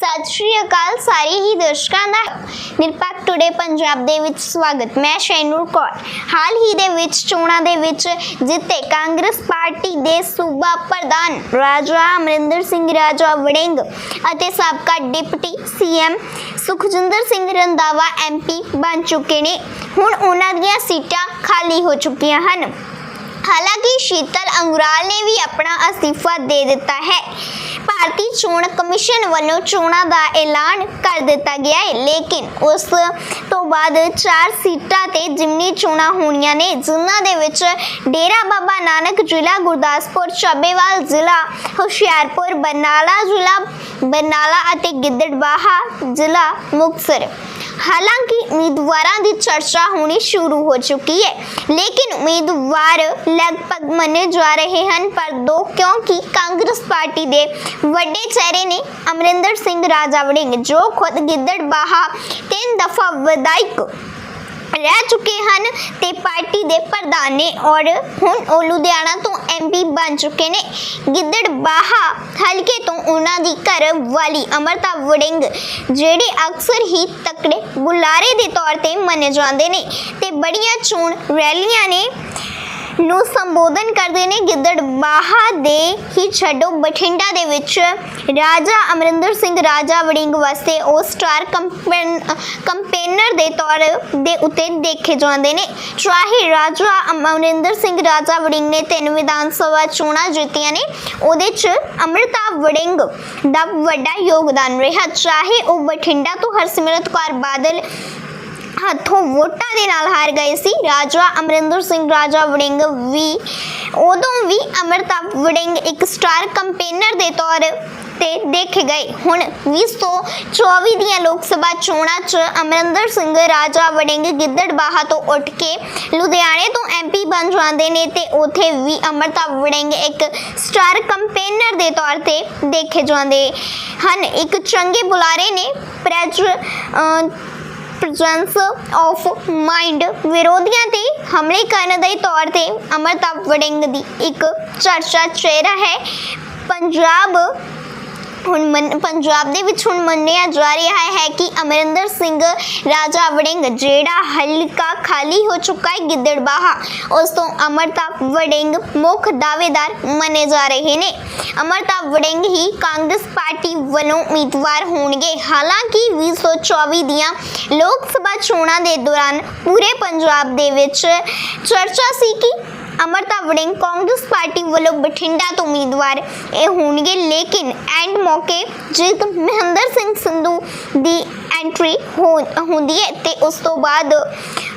ਸਤਿ ਸ਼੍ਰੀ ਅਕਾਲ ਸਾਰੇ ਹੀ ਦਰਸ਼ਕਾਂ ਦਾ। ਨਿਰਪੱਖ ਟੁਡੇ ਪੰਜਾਬ ਦੇ ਵਿੱਚ ਸਵਾਗਤ। ਮੈਂ ਸ਼ੈਨੂਰ ਕੌਰ। ਹਾਲ ਹੀ ਦੇ ਵਿੱਚ, ਚੋਣਾਂ ਦੇ ਵਿੱਚ ਜਿੱਤੇ ਕਾਂਗਰਸ ਪਾਰਟੀ ਦੇ ਸੂਬਾ ਪ੍ਰਧਾਨ ਰਾਜਾ ਅਮਰਿੰਦਰ ਸਿੰਘ ਰਾਜਾ ਵੜਿੰਗ ਅਤੇ ਸਾਬਕਾ deputy CM Sukhjinder Singh Randhawa MP ਬਣ ਚੁੱਕੇ ਨੇ। ਹੁਣ ਉਹਨਾਂ ਦੀਆਂ ਸੀਟਾਂ ਖਾਲੀ ਹੋ ਚੁੱਕੀਆਂ ਹਨ। ਹਾਲਾਂਕਿ ਸ਼ੀਤਲ ਅੰਗੁਰਾਲ ਨੇ ਵੀ ਆਪਣਾ ਅਸਤੀਫਾ ਦੇ ਦਿੱਤਾ ਹੈ। ਭਾਰਤੀ ਚੋਣ ਕਮਿਸ਼ਨ ਵੱਲੋਂ ਚੋਣਾਂ ਦਾ ਐਲਾਨ ਕਰ ਦਿੱਤਾ ਗਿਆ ਹੈ, ਲੇਕਿਨ ਉਸ ਤੋਂ ਬਾਅਦ ਚਾਰ ਸੀਟਾਂ ਤੇ ਜਿਮਨੀ ਚੋਣਾਂ ਹੋਣੀਆਂ ਨੇ, ਜਿਨ੍ਹਾਂ ਦੇ ਵਿੱਚ ਡੇਰਾ ਬਾਬਾ ਨਾਨਕ ਜ਼ਿਲ੍ਹਾ, ਗੁਰਦਾਸਪੁਰ ਚੱਬੇਵਾਲ ਜ਼ਿਲ੍ਹਾ, ਹੁਸ਼ਿਆਰਪੁਰ, ਬਰਨਾਲਾ ਜ਼ਿਲ੍ਹਾ, ਬਰਨਾਲਾ ਅਤੇ ਗਿੱਦੜਬਾਹਾ ਜ਼ਿਲ੍ਹਾ ਮੁਕਤਸਰ। ਹਾਲਾਂਕਿ ਉਮੀਦਵਾਰਾਂ ਦੀ ਚਰਚਾ ਹੋਣੀ ਸ਼ੁਰੂ ਹੋ ਚੁੱਕੀ ਹੈ। ਲੇਕਿਨ ਉਮੀਦਵਾਰ ਲਗਭਗ ਮੰਨੇ ਜਾ ਰਹੇ ਹਨ, ਪਰ ਦੋ ਕਿਉਂਕਿ ਕਾਂਗਰਸ ਪਾਰਟੀ ਦੇ ਵੱਡੇ ਚਿਹਰੇ ਨੇ ਅਮਰਿੰਦਰ ਸਿੰਘ ਰਾਜਾ ਵੜਿੰਗ, ਜੋ ਖੁਦ ਗਿੱਦੜਬਾਹਾ ਤਿੰਨ ਦਫਾ ਵਿਧਾਇਕ ਰਹਿ ਚੁੱਕੇ ਹਨ ਤੇ ਪਾਰਟੀ ਦੇ ਪ੍ਰਧਾਨ ਨੇ ਔਰ ਹੁਣ ਉਹ ਲੁਧਿਆਣਾ ਤੋਂ ਐਮਪੀ ਬਣ ਚੁੱਕੇ ਨੇ। ਗਿੱਦੜਬਾਹਾ ਹਲਕੇ ਤੋਂ ਉਹਨਾਂ ਦੀ ਘਰ ਵਾਲੀ ਅਮਰਤਾ ਵੜਿੰਗ, ਜਿਹੜੇ ਅਕਸਰ ਹੀ ਤਕੜੇ ਬੁਲਾਰੇ ਦੇ ਤੌਰ ਤੇ ਮੰਨੇ ਜਾਂਦੇ ਨੇ ਤੇ ਬੜੀਆਂ ਚੋਣ ਰੈਲੀਆਂ ਨੇ। ਨੂੰ ਸੰਬੋਧਨ ਕਰਦੇ ਨੇ ਗਿੱਦੜਬਾਹਾ ਦੇ ਹੀ ਛੱਡੋ ਬਠਿੰਡਾ ਦੇ ਵਿੱਚ। ਰਾਜਾ ਅਮਰਿੰਦਰ ਸਿੰਘ ਰਾਜਾ ਵੜਿੰਗ ਵਾਸਤੇ ਉਹ ਸਟਾਰ ਕੰਪੇਨ, ਕੰਪੇਨਰ ਦੇ ਤੌਰ ਦੇ ਉੱਤੇ ਦੇਖੇ ਜਾਂਦੇ ਨੇ। ਚਾਹੇ ਰਾਜਾ ਅਮਰਿੰਦਰ ਸਿੰਘ ਰਾਜਾ ਵੜਿੰਗ ਨੇ ਤਿੰਨ ਵਿਧਾਨ ਸਭਾ ਚੋਣਾਂ ਜਿੱਤੀਆਂ ਨੇ। ਉਹਦੇ 'ਚ ਅਮਰਤਾ ਵੜਿੰਗ ਦਾ ਵੱਡਾ ਯੋਗਦਾਨ ਰਿਹਾ। ਚਾਹੇ ਉਹ ਬਠਿੰਡਾ ਤੋਂ ਹਰਸਿਮਰਤ ਕੌਰ ਬਾਦਲ ਹੱਥੋਂ ਵੋਟਾਂ ਦੇ ਨਾਲ ਹਾਰ ਗਏ ਸੀ। ਰਾਜਾ ਅਮਰਿੰਦਰ ਸਿੰਘ, ਰਾਜਾ ਵੜਿੰਗ ਵੀ, ਉਦੋਂ ਵੀ ਅਮਰਤਾ ਵੜਿੰਗ ਇੱਕ ਸਟਾਰ ਕੰਪੇਨਰ ਦੇ ਤੌਰ ਤੇ ਦੇਖੇ ਗਏ। ਹੁਣ 2024 ਦੀਆਂ ਲੋਕ ਸਭਾ ਚੋਣਾਂ 'ਚ ਅਮਰਿੰਦਰ ਸਿੰਘ, ਰਾਜਾ ਵੜਿੰਗ ਗਿੱਦੜਬਾਹਾ ਤੋਂ ਉੱਠ ਕੇ ਲੁਧਿਆਣੇ ਤੋਂ ਐਮਪੀ ਬਣ ਜਾਂਦੇ ਨੇ ਤੇ ਉਥੇ ਵੀ ਅਮਰਤਾ ਵੜਿੰਗ ਇੱਕ ਸਟਾਰ ਕੰਪੇਨਰ ਦੇ ਤੌਰ ਤੇ ਦੇਖੇ ਜਾਂਦੇ ਹਨ। ਇੱਕ ਚੰਗੇ ਬੁਲਾਰੇ ਨੇ, ਪ੍ਰੈਜ ਪ੍ਰੈਜ਼ੈਂਸ ਆਫ ਮਾਈਂਡ ਵਿਰੋਧੀਆਂ ਤੇ ਹਮਲੇ ਕਰਨ ਦੇ ਤੌਰ ਤੇ ਅਮਰਤਾ ਵੜਿੰਗ ਦੀ ਇੱਕ ਚਰਚਾ ਚਿਹਰਾ ਹੈ। ਪੰਜਾਬ ਹੁਣ ਪੰਜਾਬ ਦੇ ਵਿੱਚ ਹੁਣ ਮੰਨਿਆ ਜਾ ਰਿਹਾ ਹੈ ਕਿ ਅਮਰਿੰਦਰ ਸਿੰਘ ਰਾਜਾ ਵੜਿੰਗ, ਜਿਹੜਾ ਹਲਕਾ ਖਾਲੀ ਹੋ ਚੁੱਕਾ ਹੈ ਗਿੱਦੜਬਾਹਾ, ਉਸ ਤੋਂ ਅਮਰਤਾ ਵੜਿੰਗ ਮੁੱਖ ਦਾਅਵੇਦਾਰ ਮੰਨੇ ਜਾ ਰਹੇ ਨੇ। ਅਮਰਤਾ ਵੜਿੰਗ ਹੀ ਕਾਂਗਰਸ ਪਾਰਟੀ ਵੱਲੋਂ ਉਮੀਦਵਾਰ ਹੋਣਗੇ। ਹਾਲਾਂਕਿ 2024 ਦੀਆਂ ਲੋਕ ਸਭਾ ਚੋਣਾਂ ਦੇ ਦੌਰਾਨ ਪੂਰੇ ਪੰਜਾਬ ਦੇ ਵਿੱਚ ਚਰਚਾ ਸੀ ਕਿ ਅਮਰਤਾ ਵੜਿੰਗ ਕਾਂਗਰਸ ਪਾਰਟੀ ਵੱਲੋਂ ਬਠਿੰਡਾ ਤੋਂ ਉਮੀਦਵਾਰ ਇਹ ਹੋਣਗੇ ਲੇਕਿਨ ਐਂਡ ਮੌਕੇ ਜਦ ਮਹਿੰਦਰ ਸਿੰਘ ਸੰਧੂ ਦੀ ਐਂਟਰੀ ਹੋ- ਹੁੰਦੀ ਹੈ ਤੇ ਉਸ ਤੋਂ ਬਾਅਦ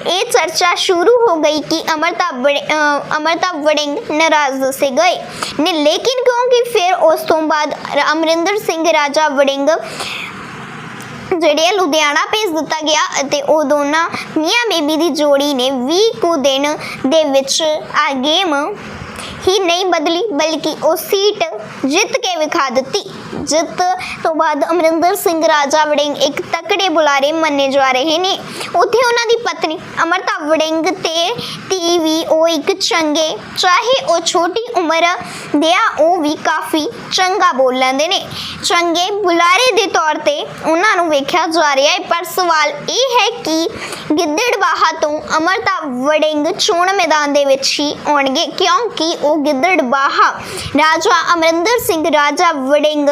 ਇਹ ਚਰਚਾ ਸ਼ੁਰੂ ਹੋ ਗਈ ਕਿ ਅਮਰਤਾ ਵੜ- ਅ, ਅਮਰਤਾ ਵੜਿੰਗ ਨਾਰਾਜ਼ ਦੱਸੇ ਗਏ ਨੇ ਲੇਕਿਨ ਕਿਉਂਕਿ ਫਿਰ ਉਸ ਤੋਂ ਬਾਅਦ ਅਮਰਿੰਦਰ ਸਿੰਘ ਰਾਜਾ ਵੜਿੰਗ ਜਿਹੜੇ ਆ ਲੁਧਿਆਣਾ ਭੇਜ ਦਿੱਤਾ ਗਿਆ ਅਤੇ ਉਹ ਦੋਨਾਂ ਮੀਆਂ ਬੇਬੀ ਦੀ ਜੋੜੀ ਨੇ 20 ਕੁ ਦਿਨ ਦੇ ਵਿੱਚ ਆ ਗੇਮ ਹੀ ਨਹੀਂ ਬਦਲੀ, ਬਲਕਿ ਉਹ ਸੀਟ ਜਿੱਤ ਕੇ ਵਿਖਾ ਦਿੱਤੀ। ਜਿੱਤ ਤੋਂ ਬਾਅਦ ਅਮਰਿੰਦਰ ਸਿੰਘ ਰਾਜਾ ਵੜਿੰਗ ਇੱਕ ਤਕੜੇ ਬੁਲਾਰੇ ਮੰਨੇ ਜਾ ਰਹੇ ਨੇ। ਉੱਥੇ ਉਹਨਾਂ ਦੀ ਪਤਨੀ ਅਮਰਤਾ ਵੜਿੰਗ ਤੇ ਧੀ ਵੀ ਉਹ ਇੱਕ ਚੰਗੇ, ਚਾਹੇ ਉਹ ਛੋਟੀ ਉਮਰ ਦੇ ਆ ਉਹ ਵੀ ਕਾਫੀ ਚੰਗਾ ਬੋਲ ਲੈਂਦੇ ਨੇ। ਚੰਗੇ ਬੁਲਾਰੇ ਦੇ ਤੌਰ ਤੇ ਉਹਨਾਂ ਨੂੰ ਵੇਖਿਆ ਜਾ ਰਿਹਾ ਹੈ, ਪਰ ਸਵਾਲ ਇਹ ਹੈ ਕਿ ਗਿੱਦੜਬਾਹਾ ਤੋਂ ਅਮਰਤਾ ਵੜਿੰਗ ਚੋਣ ਮੈਦਾਨ ਦੇ ਵਿੱਚ ਹੀ ਆਉਣਗੇ, ਕਿਉਂਕਿ ਉਹ ਗਿੱਦੜਬਾਹਾ ਰਾਜਾ ਅਮਰਿੰਦਰ ਸਿੰਘ, ਰਾਜਾ ਵੜਿੰਗ।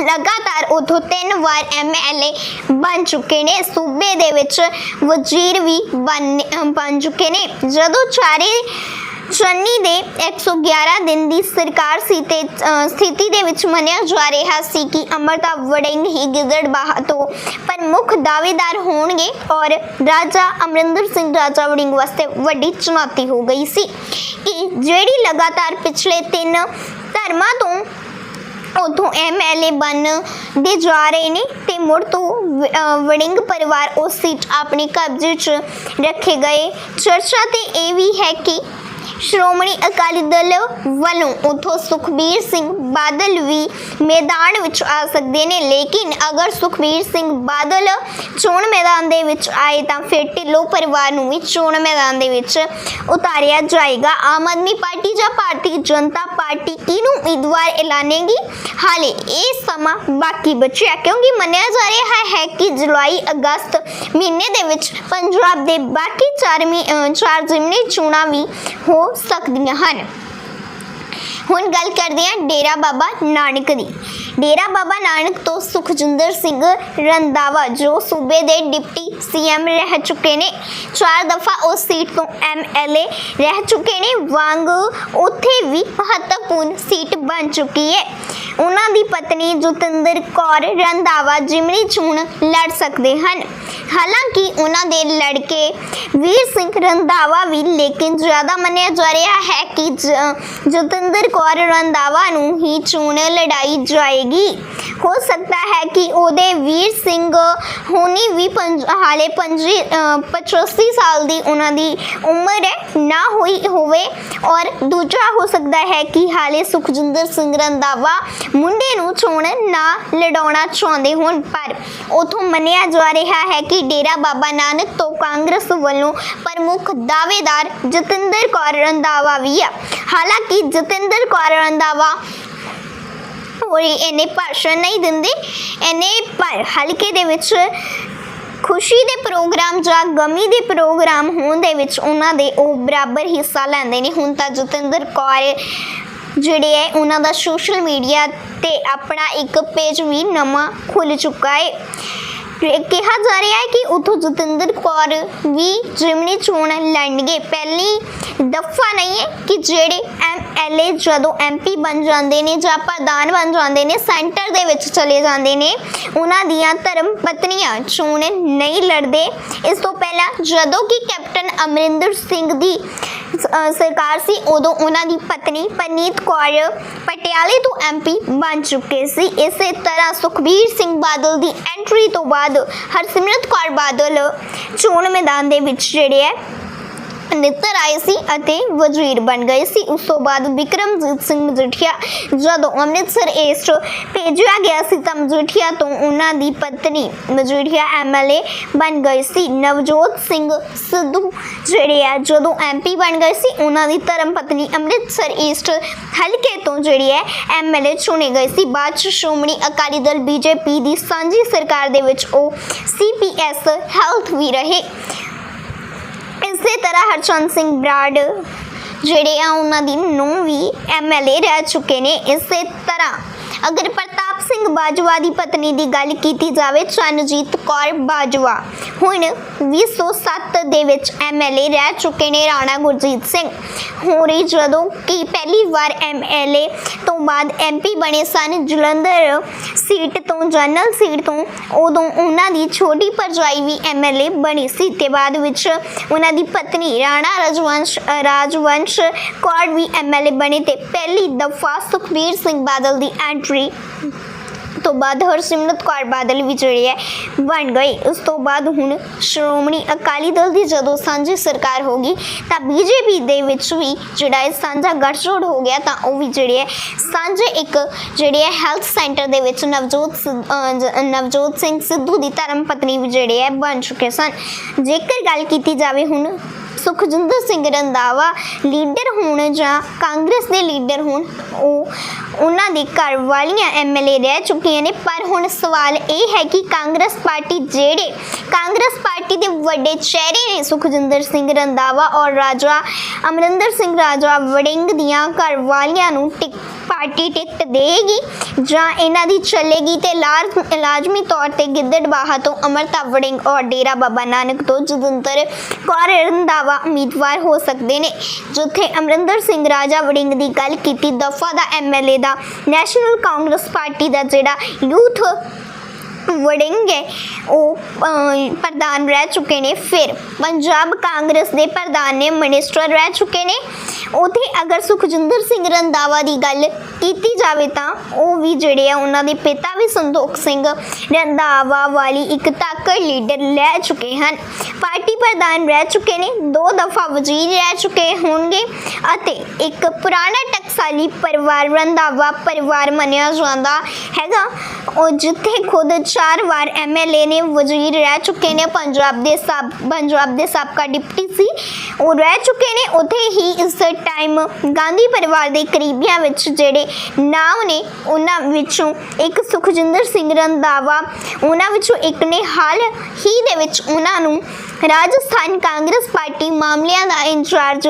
ਲਗਾਤਾਰ ਉਥੋਂ ਤਿੰਨ ਵਾਰ ਐਮਐਲਏ ਬਣ ਚੁੱਕੇ ਨੇ। ਸੂਬੇ ਦੇ ਵਿੱਚ ਵਜ਼ੀਰ ਵੀ ਬਣ ਬਣ ਚੁੱਕੇ ਨੇ। ਜਦੋਂ ਚਾਰੇ ਚੰਨੀ ਦੇ 111 ਦਿਨ ਦੀ ਸਰਕਾਰ ਸੀ ਤੇ ਸਥਿਤੀ ਦੇ ਵਿੱਚ ਮੰਨਿਆ ਜਾ ਰਿਹਾ ਸੀ ਕਿ ਅਮਰਤਾ ਵੜਿੰਗ ਹੀ ਗਿੱਦੜਬਾਹਾ ਤੋਂ। ਪ੍ਰਮੁੱਖ ਦਾਅਵੇਦਾਰ ਹੋਣਗੇ ਔਰ ਰਾਜਾ ਅਮਰਿੰਦਰ ਸਿੰਘ, ਰਾਜਾ ਵੜਿੰਗ ਵਾਸਤੇ ਵੱਡੀ ਚੁਣੌਤੀ ਹੋ ਗਈ ਸੀ ਕਿ ਜਿਹੜੀ ਲਗਾਤਾਰ ਪਿਛਲੇ ਤਿੰਨ ਧਰਮਾਂ ਤੋਂ ਉਥੋਂ ਐਮਐਲਏ ਬਣ ਦੇ ਜਾ ਰਹੇ ਨੇ ਤੇ ਮੁੜ ਤੋਂ ਵੜਿੰਗ ਪਰਿਵਾਰ ਉਸ ਸੀਟ ਆਪਣੇ ਕਬਜ਼ੇ 'ਚ ਰੱਖੇ ਗਏ। ਚਰਚਾ ਤੇ ਇਹ ਵੀ ਹੈ ਕਿ ਸ਼੍ਰੋਮਣੀ ਅਕਾਲੀ ਦਲ ਵੱਲੋਂ ਉਥੋਂ ਸੁਖਬੀਰ ਸਿੰਘ ਬਾਦਲ ਵੀ ਮੈਦਾਨ ਵਿੱਚ ਆ ਸਕਦੇ ਨੇ। ਲੇਕਿਨ ਅਗਰ ਸੁਖਬੀਰ ਸਿੰਘ ਬਾਦਲ ਚੋਣ ਮੈਦਾਨ ਦੇ ਵਿੱਚ ਆਏ ਤਾਂ ਫਿਰ ਢਿੱਲੋਂ ਪਰਿਵਾਰ ਨੂੰ ਵੀ ਚੋਣ ਮੈਦਾਨ ਦੇ ਵਿੱਚ ਉਤਾਰਿਆ ਜਾਏਗਾ। ਆਮ ਆਦਮੀ ਪਾਰਟੀ ਜਾਂ ਭਾਰਤੀ ਜਨਤਾ ਪਾਰਟੀ ਕਿਹਨੂੰ ਉਮੀਦਵਾਰ ਐਲਾਨੇਗੀ? ਹਾਲੇ ਇਹ ਸਮਾਂ ਬਾਕੀ ਬਚਿਆ ਕਿਉਂਕਿ ਮੰਨਿਆ ਜਾ ਰਿਹਾ ਹੈ ਕਿ ਜੁਲਾਈ, ਅਗਸਤ ਮਹੀਨੇ ਦੇ ਵਿੱਚ ਪੰਜਾਬ ਦੇ ਬਾਕੀ ਚਾਰ ਮੀ- ਅਹ ਚਾਰ ਜ਼ਿਮਨੀ ਚੋਣਾਂ ਵੀ ਹੋ ਸਕਦੀਆਂ ਹਨ। ਹੁਣ ਗੱਲ ਕਰਦੇ ਹਾਂ ਡੇਰਾ ਬਾਬਾ ਨਾਨਕ ਦੀ। ਡੇਰਾ ਬਾਬਾ ਨਾਨਕ ਤੋਂ ਸੁਖਜਿੰਦਰ ਸਿੰਘ ਰੰਦਾਵਾ ਜੋ ਸੂਬੇ ਦੇ ਡਿਪਟੀ ਸੀਐਮ ਰਹਿ ਚੁੱਕੇ ਨੇ। ਚਾਰ ਦਫਾ ਉਸ ਸੀਟ ਤੋਂ ਐਮਐਲਏ ਰਹਿ ਚੁੱਕੇ ਨੇ। ਵਾਂਗ ਉੱਥੇ ਵੀ ਮਹੱਤਵਪੂਰਨ ਸੀਟ ਬਣ ਚੁੱਕੀ ਹੈ। ਉਹਨਾਂ ਦੀ ਪਤਨੀ ਜਤਿੰਦਰ ਕੌਰ ਰੰਦਾਵਾ ਜਿਮਨੀ ਚੋਣ ਲੜ ਸਕਦੇ ਹਨ। ਹਾਲਾਂਕਿ ਉਹਨਾਂ ਦੇ ਲੜਕੇ ਵੀਰ ਸਿੰਘ ਰੰਧਾਵਾ ਵੀ ਲੇਕਿਨ ਜ਼ਿਆਦਾ ਮੰਨਿਆ ਜਾ ਰਿਹਾ ਹੈ ਕਿ ਜਤਿੰਦਰ ਕੌਰ ਰੰਧਾਵਾ ਨੂੰ ਹੀ ਚੋਣ ਲੜਾਈ ਜਾਏਗੀ। ਹੋ ਸਕਦਾ ਹੈ ਕਿ ਉਹਦੇ ਵੀਰ ਸਿੰਘ ਹੋਣੀ ਵੀ ਪੰਜ ਹਾਲੇ ਪੰਜੀ ਅ, 85 ਸਾਲ ਦੀ ਉਹਨਾਂ ਦੀ ਉਮਰ ਹੈ ਨਾ ਹੋਈ ਹੋਵੇ ਔਰ ਦੂਜਾ ਹੋ ਸਕਦਾ ਹੈ ਕਿ ਹਾਲੇ ਸੁਖਜਿੰਦਰ ਸਿੰਘ ਰੰਧਾਵਾ ਮੁੰਡੇ ਨੂੰ ਚੋਣ ਨਾ ਲੜਾਉਣਾ ਚਾਹੁੰਦੇ ਹੋਣ। ਪਰ ਉਥੋਂ ਮੰਨਿਆ ਜਾ ਰਿਹਾ ਹੈ ਕਿ ਡੇਰਾ ਬਾਬਾ ਨਾਨਕ ਤੋਂ ਕਾਂਗਰਸ ਵੱਲੋਂ ਪ੍ਰਮੁੱਖ ਦਾਅਵੇਦਾਰ ਜਤਿੰਦਰ ਕੌਰ ਰੰਦਾਵਾ ਵੀ ਆ। ਹਾਲਾਂਕਿ ਜਤਿੰਦਰ ਕੌਰ ਰੰਦਾਵਾ ਕੋਈ ਇਹਨੇ ਭਾਸ਼ਣ ਨਹੀਂ ਦਿੰਦੇ ਇਹਨੇ ਪਰ ਹਲਕੇ ਦੇ ਵਿੱਚ ਖੁਸ਼ੀ ਦੇ ਪ੍ਰੋਗਰਾਮ ਜਾਂ ਗਮੀ ਦੇ ਪ੍ਰੋਗਰਾਮ ਹੋਣ ਦੇ ਵਿੱਚ ਉਹਨਾਂ ਦੇ ਉਹ ਬਰਾਬਰ ਹਿੱਸਾ ਲੈਂਦੇ ਨੇ। ਹੁਣ ਤਾਂ ਜਤਿੰਦਰ ਕੌਰ ਜਿਹੜੇ ਹੈ ਉਹਨਾਂ ਦਾ ਸੋਸ਼ਲ ਮੀਡੀਆ ਤੇ ਆਪਣਾ ਇੱਕ ਪੇਜ ਵੀ ਨਵਾਂ ਖੁੱਲ ਚੁੱਕਾ ਹੈ ਕਿਹਾ ਜਾ ਰਿਹਾ ਹੈ ਕਿ ਉਥੋਂ ਜਤਿੰਦਰ ਕੌਰ ਵੀ ਜਿਮਨੀ ਚੋਣ ਲੜਨਗੇ। ਪਹਿਲੀ ਦਫਾ ਨਹੀਂ ਹੈ ਕਿ ਜਿਹੜੇ ਐਮਐਲਏ ਜਦੋਂ ਐਮਪੀ ਬਣ ਜਾਂਦੇ ਨੇ ਜਾਂ ਪ੍ਰਧਾਨ ਬਣ ਜਾਂਦੇ ਨੇ, ਸੈਂਟਰ ਦੇ ਵਿੱਚ ਚਲੇ ਜਾਂਦੇ ਨੇ, ਉਹਨਾਂ ਦੀਆਂ ਧਰਮ ਪਤਨੀਆਂ ਚੋਣ ਨਹੀਂ ਲੜਦੇ। ਇਸ ਤੋਂ ਪਹਿਲਾਂ ਜਦੋਂ ਕਿ ਕੈਪਟਨ ਅਮਰਿੰਦਰ ਸਿੰਘ ਦੀ ਸਰਕਾਰ ਸੀ, ਉਦੋਂ ਉਹਨਾਂ ਦੀ ਪਤਨੀ ਪਰਨੀਤ ਕੌਰ ਪਟਿਆਲੇ ਤੋਂ ਐਮਪੀ ਬਣ ਚੁੱਕੇ ਸੀ। ਇਸੇ ਤਰ੍ਹਾਂ ਸੁਖਬੀਰ ਸਿੰਘ ਬਾਦਲ ਦੀ ਐਂਟਰੀ ਤੋਂ ਬਾਅਦ ਹਰਸਿਮਰਤ ਕੌਰ ਬਾਦਲ ਚੋਣ ਮੈਦਾਨ ਦੇ ਵਿੱਚ ਜਿਹੜੇ ਹੈ ਨਿੱਤਰ ਆਏ ਸੀ ਅਤੇ ਵਜ਼ੀਰ ਬਣ ਗਏ ਸੀ। ਉਸ ਤੋਂ ਬਾਅਦ ਵਿਕਰਮਜੀਤ ਸਿੰਘ ਮਜੀਠੀਆ ਜਦੋਂ ਅੰਮ੍ਰਿਤਸਰ ਈਸਟ ਭੇਜਿਆ ਗਿਆ ਸੀ ਤਾਂ ਮਜੀਠੀਆ ਤੋਂ ਉਹਨਾਂ ਦੀ ਪਤਨੀ ਮਜੀਠੀਆ ਐਮਐਲਏ ਬਣ ਗਏ ਸੀ। ਨਵਜੋਤ ਸਿੰਘ ਸਿੱਧੂ ਜਿਹੜੇ ਆ, ਜਦੋਂ ਐਮਪੀ ਬਣ ਗਏ ਸੀ, ਉਹਨਾਂ ਦੀ ਧਰਮ ਪਤਨੀ ਅੰਮ੍ਰਿਤਸਰ ਈਸਟ ਹਲਕੇ ਤੋਂ ਜਿਹੜੀ ਹੈ ਐਮਐਲਏ ਚੁਣੇ ਗਏ ਸੀ। ਬਾਅਦ ਚ ਸ਼੍ਰੋਮਣੀ ਅਕਾਲੀ ਦਲ ਬੀਜੇਪੀ ਦੀ ਸਾਂਝੀ ਸਰਕਾਰ ਦੇ ਵਿੱਚ ਉਹ ਸੀਪੀਐਸ ਹੈਲਥ ਵੀ ਰਹੇ। ਇਸੇ ਤਰ੍ਹਾਂ ਹਰਚੰਦ ਸਿੰਘ ਬਰਾੜ ਜਿਹੜੇ ਆ, ਉਹਨਾਂ ਦੀ ਨੂੰ ਵੀ ਐਮਐਲਏ ਰਹਿ ਚੁੱਕੇ ਨੇ, ਇਸੇ ਤਰ੍ਹਾਂ। ਅਗਰ ਪ੍ਰਤਾਪ ਸਿੰਘ ਬਾਜਵਾ ਦੀ ਪਤਨੀ ਦੀ ਗੱਲ ਕੀਤੀ ਜਾਵੇ, ਚਰਨਜੀਤ ਕੌਰ ਬਾਜਵਾ। ਹੁਣ 2007 ਦੇ ਵਿੱਚ ਐਮਐਲਏ ਰਹਿ ਚੁੱਕੇ ਨੇ ਰਾਣਾ ਗੁਰਜੀਤ ਸਿੰਘ। ਹੋਰੀ ਜਦੋਂ ਕਿ ਪਹਿਲੀ ਵਾਰ ਐਮਐਲਏ ਤੋਂ ਬਾਅਦ ਐਮਪੀ ਬਣੇ ਸਨ, ਜਲੰਧਰ ਸੀਟ ਤੋਂ, ਜਨਰਲ ਸੀਟ ਤੋਂ, ਉਦੋਂ ਉਹਨਾਂ ਦੀ ਛੋਟੀ ਭਰਜਾਈ ਵੀ ਐਮਐਲਏ ਬਣੀ ਸੀ। ਤੇ ਬਾਅਦ ਵਿੱਚ ਉਹਨਾਂ ਦੀ ਪਤਨੀ ਰਾਣਾ ਰਾਜਵੰਸ਼ ਰਾਜਵੰਸ਼ ਕੌਰ ਵੀ ਐਮਐਲਏ ਬਣੇ ਤੇ ਪਹਿਲੀ ਦਫਾ ਸੁਖਬੀਰ ਸਿੰਘ ਬਾਦਲ ਦੀ ਐਂਟਰੀ ਤੋਂ ਬਾਅਦ ਹਰਸਿਮਰਤ ਕੌਰ ਬਾਦਲ ਵੀ ਜਿਹੜੀ ਹੈ ਬਣ ਗਈ। ਉਸ ਤੋਂ ਬਾਅਦ ਹੁਣ ਸ਼੍ਰੋਮਣੀ ਅਕਾਲੀ ਦਲ ਦੀ ਜਦੋਂ ਸਾਂਝੀ ਸਰਕਾਰ ਹੋ ਗਈ, ਤਾਂ ਬੀਜੇਪੀ ਦੇ ਵਿੱਚ ਵੀ ਜਿਹੜਾ ਹੈ ਸਾਂਝਾ ਗੱਠਜੋੜ ਹੋ ਗਿਆ, ਤਾਂ ਉਹ ਵੀ ਜਿਹੜੇ ਹੈ ਸਾਂਝੇ ਇੱਕ ਜਿਹੜੇ ਹੈ ਹੈਲਥ ਸੈਂਟਰ ਦੇ ਵਿੱਚ ਨਵਜੋਤ ਸਿੱਧ- ਨਵਜੋਤ ਸਿੰਘ ਸਿੱਧੂ ਦੀ ਧਰਮ ਪਤਨੀ ਵੀ ਜਿਹੜੇ ਹੈ ਬਣ ਚੁੱਕੇ ਸਨ। ਜੇਕਰ ਗੱਲ ਕੀਤੀ ਜਾਵੇ ਹੁਣ ਸੁਖਜਿੰਦਰ ਸਿੰਘ ਰੰਧਾਵਾ ਲੀਡਰ ਹੋਣ ਜਾਂ ਕਾਂਗਰਸ ਦੇ ਲੀਡਰ ਹੋਣ, ਉਹ ਉਹਨਾਂ ਦੇ ਘਰ ਵਾਲੀਆਂ ਐਮਐਲਏ ਰਹਿ ਚੁੱਕੀਆਂ ਨੇ। ਪਰ ਹੁਣ ਸਵਾਲ ਇਹ ਹੈ ਕਿ ਕਾਂਗਰਸ ਪਾਰਟੀ ਜਿਹੜੇ, ਕਾਂਗਰਸ ਪਾਰਟੀ ਦੇ ਵੱਡੇ ਚਿਹਰੇ ਨੇ ਸੁਖਜਿੰਦਰ ਸਿੰਘ ਰੰਧਾਵਾ ਔਰ ਰਾਜਾ ਅਮਰਿੰਦਰ ਸਿੰਘ ਰਾਜਾ ਵੜਿੰਗ ਦੀਆਂ ਘਰ ਵਾਲੀਆਂ ਨੂੰ ਟਿਕ ਪਾਰਟੀ ਟਿਕਟ ਦੇਗੀ ਜਾਂ ਇਹਨਾਂ ਦੀ ਚੱਲੇਗੀ ਤੇ ਲਾਜ਼- ਲਾਜ਼ਮੀ ਤੌਰ ਤੇ ਗਿੱਦੜਬਾਹਾ ਤੋਂ ਅਮਰਤਾ ਵੜਿੰਗ ਔਰ ਡੇਰਾ ਬਾਬਾ ਨਾਨਕ ਤੋਂ ਜਗਿੰਦਰ ਕੌਰ ਰੰਧਾਵਾ ਉਮੀਦਵਾਰ ਹੋ ਸਕਦੇ ਨੇ। ਜਿੱਥੇ ਅਮਰਿੰਦਰ ਸਿੰਘ ਰਾਜਾ ਵੜਿੰਗ ਦੀ ਗੱਲ ਕੀਤੀ, ਦਫਾ ਦਾ ਐਮਐਲਏ ਦਾ ਨੈਸ਼ਨਲ ਕਾਂਗਰਸ ਪਾਰਟੀ ਦਾ ਜਿਹੜਾ ਯੂਥ ਵੜਿੰਗ ਹੈ, ਉਹ ਪ੍ਰਧਾਨ ਰਹਿ ਚੁੱਕੇ ਨੇ। ਫਿਰ ਪੰਜਾਬ ਕਾਂਗਰਸ ਦੇ ਪ੍ਰਧਾਨ ਨੇ, ਮਿਨਿਸਟਰ ਰਹਿ ਚੁੱਕੇ ਨੇ। ਉਥੇ ਅਗਰ ਸੁਖਜਿੰਦਰ ਸਿੰਘ ਰੰਦਾਵਾ ਦੀ ਗੱਲ ਕੀਤੀ ਜਾਵੇ ਤਾਂ ਉਹ ਵੀ ਜਿਹੜੇ ਆ ਉਹਨਾਂ ਦੇ ਪਿਤਾ ਵੀ ਸੰਤੋਖ ਸਿੰਘ ਰੰਦਾਵਾ ਵਾਲੀ ਇੱਕ ਤਾਕਤ ਲੀਡਰ ਲੈ ਚੁੱਕੇ ਹਨ। ਪਾਰਟੀ ਪ੍ਰਧਾਨ ਰਹਿ ਚੁੱਕੇ ਨੇ, ਦੋ ਦਫਾ ਵਜ਼ੀਰ ਰਹਿ ਚੁੱਕੇ ਹੋਣਗੇ ਅਤੇ ਇੱਕ ਪੁਰਾਣਾ ਟਕਸਾਲੀ ਪਰਿਵਾਰ ਰੰਦਾਵਾ ਪਰਿਵਾਰ ਮੰਨਿਆ ਜਾਂਦਾ ਹੈਗਾ। ਉਹ ਜਿੱਥੇ ਖੁਦ ਚਾਰ ਵਾਰ ਐਮਐਲਏ ਨੇ ਵਜ਼ੀਰ ਰਹਿ ਚੁੱਕੇ ਨੇ, ਪੰਜਾਬ ਦੇ ਸਬ, ਪੰਜਾਬ ਦੇ ਸਾਬਕਾ ਡਿਪਟੀ ਸੀ, ਉਹ ਰਹਿ ਚੁੱਕੇ ਨੇ, ਉੱਥੇ ਹੀ ਇਸ ਟਾਈਮ ਗਾਂਧੀ ਪਰਿਵਾਰ ਦੇ ਕਰੀਬੀਆਂ ਵਿੱਚ ਜਿਹੜੇ ਨਾਮ ਨੇ, ਉਹਨਾਂ ਵਿੱਚੋਂ ਇੱਕ ਸੁਖਜਿੰਦਰ ਸਿੰਘ ਰੰਧਾਵਾ, ਉਹਨਾਂ ਵਿੱਚੋਂ ਇੱਕ ਨੇ ਹਾਲ ਹੀ ਦੇ ਵਿੱਚ ਉਹਨਾਂ ਨੂੰ ਰਾਜਸਥਾਨ ਕਾਂਗਰਸ ਪਾਰਟੀ ਮਾਮਲਿਆਂ ਦਾ ਇੰਚਾਰਜ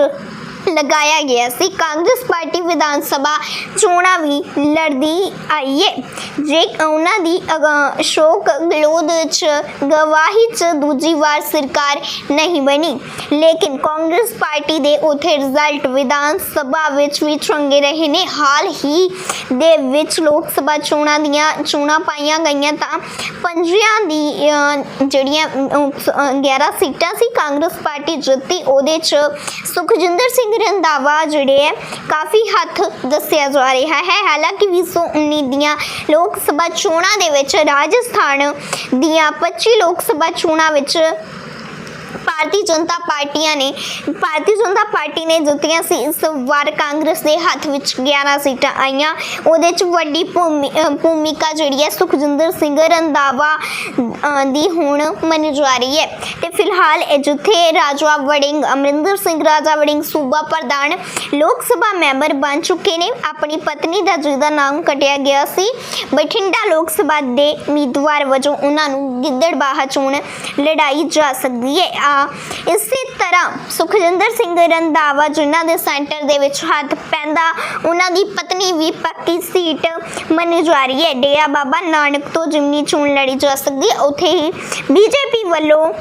ਲਗਾਇਆ ਗਿਆ ਸੀ। ਕਾਂਗਰਸ ਪਾਰਟੀ ਵਿਧਾਨ ਸਭਾ ਚੋਣਾਂ ਵੀ ਲੜਦੀ ਆਈ ਹੈ ਜੇ ਉਹਨਾਂ ਦੀ ਅਗ- ਅਸ਼ੋਕ ਗਲੋਦ ਚ ਗਵਾਹੀ ਚ ਦੂਜੀ ਵਾਰ ਸਰਕਾਰ ਨਹੀਂ ਬਣੀ ਲੇਕਿਨ ਕਾਂਗਰਸ ਪਾਰਟੀ ਦੇ ਉਥੇ ਰਿਜ਼ਲਟ ਵਿਧਾਨ ਸਭਾ ਵਿੱਚ ਵੀ ਚੰਗੇ ਰਹੇ ਨੇ। ਹਾਲ ਹੀ ਦੇ ਵਿੱਚ ਲੋਕ ਸਭਾ ਚੋਣਾਂ ਦੀਆਂ ਚੋਣਾਂ ਪਾਈਆਂ ਗਈਆਂ ਤਾਂ ਪੰਜਿਆਂ ਦੀ ਜਿਹੜੀਆਂ ਅਹ, 11 ਸੀਟਾਂ ਸੀ ਕਾਂਗਰਸ ਪਾਰਟੀ ਜਿੱਤੀ ਉਹਦੇ ਚ ਸੁਖਜਿੰਦਰ ਸਿੰਘ ਰੰਧਾਵਾ ਜਿਹੜੇ ਹੈ ਕਾਫੀ ਹੱਥ ਦੱਸਿਆ ਜਾ ਰਿਹਾ ਹੈ। ਹਾਲਾਂਕਿ 2019 ਦੀਆਂ ਲੋਕ ਸਭਾ ਚੋਣਾਂ ਦੇ ਵਿੱਚ ਰਾਜਸਥਾਨ ਦੀਆਂ 25 ਲੋਕ ਸਭਾ ਚੋਣਾਂ ਵਿੱਚ ਭਾਰਤੀ ਜਨਤਾ ਪਾਰਟੀਆਂ ਨੇ, ਭਾਰਤੀ ਜਨਤਾ ਪਾਰਟੀ ਨੇ ਜਿੱਤੀਆਂ ਸੀ, ਇਸ ਵਾਰ ਕਾਂਗਰਸ ਦੇ ਹੱਥ ਵਿੱਚ 11 ਸੀਟਾਂ ਆਈਆਂ। ਉਹਦੇ ਚ ਵੱਡੀ ਭੂਮੀ- ਭੂਮਿਕਾ ਜਿਹੜੀ ਹੈ, ਸੁਖਜਿੰਦਰ ਸਿੰਘ ਰੰਧਾਵਾ ਦੀ ਹੁਣ ਮੰਨੀ ਜਾ ਰਹੀ ਹੈ। ਤੇ ਫਿਲਹਾਲ ਇਹ ਜਿੱਥੇ ਰਾਜਾ ਵੜਿੰਗ, ਅਮਰਿੰਦਰ ਸਿੰਘ ਰਾਜਾ ਵੜਿੰਗ ਸੂਬਾ ਪ੍ਰਧਾਨ ਲੋਕ ਸਭਾ ਮੈਂਬਰ ਬਣ ਚੁੱਕੇ ਨੇ। ਆਪਣੀ ਪਤਨੀ ਦਾ ਜਿਹਦਾ ਨਾਮ ਕਟਿਆ ਗਿਆ ਸੀ, ਬਠਿੰਡਾ ਲੋਕ ਸਭਾ ਦੇ ਉਮੀਦਵਾਰ ਵਜੋਂ ਉਹਨਾਂ ਨੂੰ ਗਿੱਦੜਬਾਹਾ ਚੋਣ ਲੜਾਈ ਜਾ ਸਕਦੀ ਹੈ। ਇਸੇ ਤਰ੍ਹਾਂ ਸੁਖਜਿੰਦਰ ਸਿੰਘ ਰੰਧਾਵਾ, ਜਿਨ੍ਹਾਂ ਦੇ ਸੈਂਟਰ ਦੇ ਵਿੱਚ ਹੱਥ ਪੈਂਦਾ, ਉਹਨਾਂ ਦੀ ਪਤਨੀ ਵੀ ਪੱਕੀ ਸੀਟ ਮੰਨੀ ਜਾ ਰਹੀ ਹੈ। ਡੇਰਾ ਬਾਬਾ ਨਾਨਕ ਤੋਂ ਜਿਮਨੀ ਚੋਣ ਲੜੀ ਜਾ ਸਕਦੀ ਹੈ। ਉੱਥੇ ਹੀ ਬੀਜੇਪੀ ਵੱਲੋਂ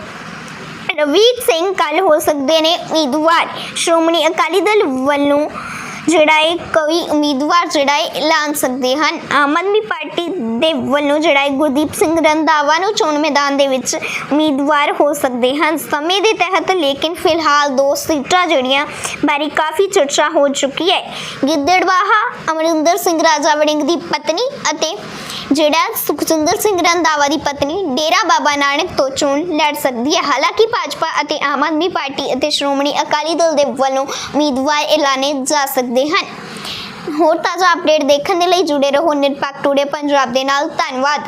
ਰਵੀਰ ਸਿੰਘ ਕੱਲ ਹੋ ਸਕਦੇ ਨੇ ਉਮੀਦਵਾਰ। ਸ਼੍ਰੋਮਣੀ ਅਕਾਲੀ ਦਲ ਵੱਲੋਂ ਜਿਹੜਾ ਹੈ ਕੋਈ ਉਮੀਦਵਾਰ ਜਿਹੜਾ ਹੈ ਐਲਾਨ ਸਕਦੇ ਹਨ, ਆਮ ਆਦਮੀ ਪਾਰਟੀ ਦੇ ਵੱਲੋਂ ਜਿਹੜਾ ਹੈ ਗੁਰਦੀਪ ਸਿੰਘ ਰੰਧਾਵਾ ਨੂੰ ਚੋਣ ਮੈਦਾਨ ਦੇ ਵਿੱਚ ਉਮੀਦਵਾਰ ਹੋ ਸਕਦੇ ਹਨ। ਸਮੇਂ ਦੇ ਤਹਿਤ ਲੇਕਿਨ ਫਿਲਹਾਲ ਦੋ ਸੀਟਾਂ ਜਿਹੜੀਆਂ ਬਾਰੇ ਕਾਫੀ ਚਰਚਾ ਹੋ ਚੁੱਕੀ ਹੈ। ਗਿੱਦੜਵਾਹਾ ਅਮਰਿੰਦਰ ਸਿੰਘ ਰਾਜਾ ਵੜਿੰਗ ਦੀ ਪਤਨੀ ਅਤੇ ਜਿਹੜਾ ਸੁਖਜਿੰਦਰ ਸਿੰਘ ਰੰਧਾਵਾ ਦੀ ਪਤਨੀ ਡੇਰਾ ਬਾਬਾ ਨਾਨਕ ਤੋਂ ਚੋਣ ਲੜ ਸਕਦੀ ਹੈ। ਹਾਲਾਂਕਿ ਭਾਜਪਾ ਅਤੇ ਆਮ ਆਦਮੀ ਪਾਰਟੀ ਅਤੇ ਸ਼੍ਰੋਮਣੀ ਅਕਾਲੀ ਦਲ ਦੇ ਵੱਲੋਂ ਉਮੀਦਵਾਰ ਐਲਾਨੇ ਜਾ ਸਕਦੇ ਹਨ। ਹੋਰ ਤਾਜ਼ਾ ਅਪਡੇਟ ਦੇਖਣ ਦੇ ਲਈ ਜੁੜੇ ਰਹੋ ਨਿਰਪੱਖ ਟੂਡੇ ਪੰਜਾਬ ਦੇ ਨਾਲ। ਧੰਨਵਾਦ।